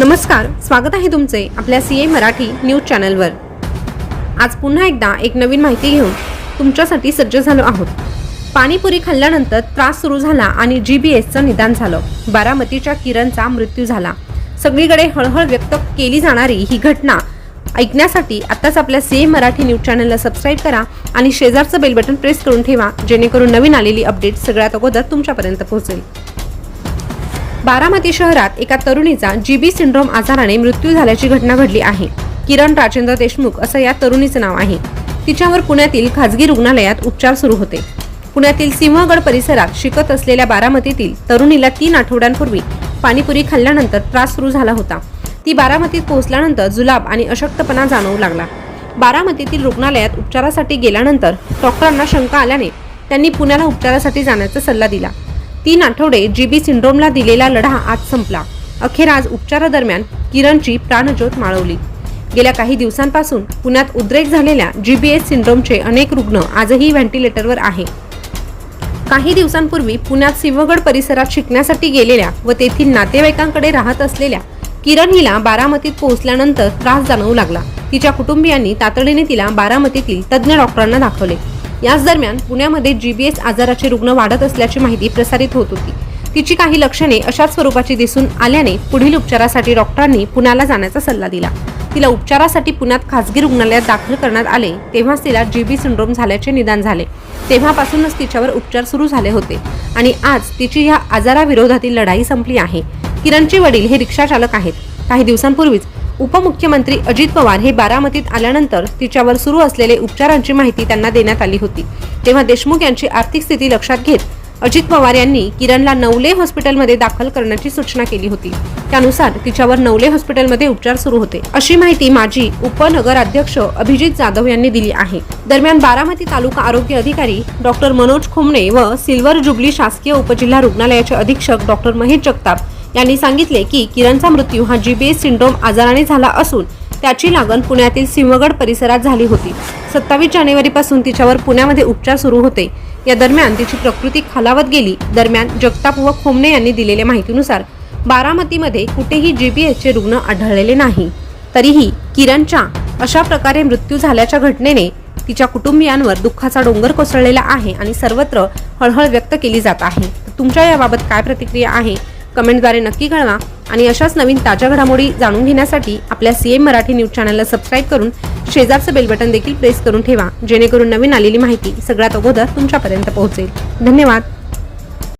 नमस्कार स्वागत आहे तुमचे आपल्या सी ए मराठी न्यूज चॅनलवर. आज पुन्हा एकदा एक नवीन माहिती घेऊन तुमच्यासाठी सज्ज झालो आहोत. पाणीपुरी खाल्ल्यानंतर त्रास सुरू झाला आणि जी बी एसचं निदान झालं. बारामतीच्या किरणचा मृत्यू झाला. सगळीकडे हळहळ व्यक्त केली जाणारी ही घटना ऐकण्यासाठी आत्ताच आपल्या सी ए मराठी न्यूज चॅनलला सबस्क्राईब करा आणि शेजारचं बेल बटन प्रेस करून ठेवा जेणेकरून नवीन आलेली अपडेट सगळ्यात अगोदर तुमच्यापर्यंत पोहोचेल. बारामती शहरात एका तरुणीचा जीबी सिंड्रोम आजाराने मृत्यू झाल्याची घटना घडली आहे. किरण राजेंद्र देशमुख असं या तरुणीचं नाव आहे. तिच्यावर पुण्यातील खाजगी रुग्णालयात उपचार सुरू होते. पुण्यातील सिंहगड परिसरात शिकत असलेल्या बारामतीतील तरुणीला तीन आठवड्यांपूर्वी पाणीपुरी खाल्ल्यानंतर त्रास सुरू झाला होता. ती बारामतीत पोहोचल्यानंतर जुलाब आणि अशक्तपणा जाणवू लागला. बारामतीतील रुग्णालयात उपचारासाठी गेल्यानंतर डॉक्टरांना शंका आल्याने त्यांनी पुण्याला उपचारासाठी जाण्याचा सल्ला दिला. तीन आठवडे जीबी सिंड्रोमला दिलेला लढा आज संपला. अखेर आज उपचारादरम्यान किरणची प्राणज्योत माळवली. गेल्या काही दिवसांपासून पुण्यात उद्रेक झालेल्या जीबीएस सिंड्रोमचे अनेक रुग्ण आजही व्हेंटिलेटरवर आहे. काही दिवसांपूर्वी पुण्यात सिंहगड परिसरात शिकण्यासाठी गेलेल्या व तेथील नातेवाईकांकडे राहत असलेल्या किरण हिला बारामतीत पोहोचल्यानंतर त्रास जाणवू लागला. तिच्या कुटुंबियांनी तातडीने तिला बारामतीतील तज्ज्ञ डॉक्टरांना दाखवले. याच दरम्यान पुण्यामध्ये जीबीएस आजाराचे रुग्ण वाढत असल्याची माहिती प्रसारित होत होती. तिची काही लक्षणे अशाच स्वरूपाची दिसून आल्याने पुढील उपचारासाठी डॉक्टरांनी पुण्याला जाण्याचा सल्ला दिला. तिला उपचारासाठी पुण्यात खासगी रुग्णालयात दाखल करण्यात आले तेव्हाच तिला जीबी सिंड्रोम झाल्याचे निदान झाले. तेव्हापासूनच तिच्यावर उपचार सुरू झाले होते आणि आज तिची ह्या आजाराविरोधातील लढाई संपली आहे. किरणचे वडील हे रिक्षा चालक आहेत. काही दिवसांपूर्वीच उपमुख्यमंत्री अजित पवार हे बारामतीत आल्यानंतर तिच्यावर सुरू असलेले उपचारांची माहिती त्यांना देण्यात आली होती. तेव्हा देशमुख यांची आर्थिक स्थिती लक्षात घेत अजित पवार यांनी किरणला नवले हॉस्पिटलमध्ये दाखल करण्याची सूचना केली होती. त्यानुसार तिच्यावर नवले हॉस्पिटलमध्ये उपचार सुरू होते. अशी माहिती माजी उपनगराध्यक्ष अभिजित जाधव यांनी दिली आहे. दरम्यान बारामती तालुका आरोग्य अधिकारी डॉक्टर मनोज खोमणे व सिल्वर जुबली शासकीय उपजिल्हा रुग्णालयाचे अधीक्षक डॉक्टर महेश जगताप यांनी सांगितले की किरणचा मृत्यू हा जीबीएस सिंड्रोम आजाराने झाला असून त्याची लागण पुण्यातील सिंहगड परिसरात झाली होती. सत्तावीस जानेवारीपासून तिच्यावर पुण्यामध्ये उपचार सुरू होते. या दरम्यान तिची प्रकृती खालावत गेली. दरम्यान जगताप व खोमणे यांनी दिलेल्या माहितीनुसार बारामतीमध्ये कुठेही जीबीएसचे रुग्ण आढळलेले नाही. तरीही किरणच्या अशा प्रकारे मृत्यू झाल्याच्या घटनेने तिच्या कुटुंबियांवर दुःखाचा डोंगर कोसळलेला आहे आणि सर्वत्र हळहळ व्यक्त केली जात आहे. तुमच्या याबाबत काय प्रतिक्रिया आहे? कमेंटद्वारे नक्की कळवा आणि अशाच नवीन ताज्या घडामोडी जाणून घेण्यासाठी आपल्या सीएम मराठी न्यूज चॅनलला सबस्क्राईब करून शेजारचं बेल बटन देखील प्रेस करून ठेवा जेणेकरून नवीन आलेली माहिती सगळ्यात अगोदर तुमच्यापर्यंत पोहोचेल. धन्यवाद.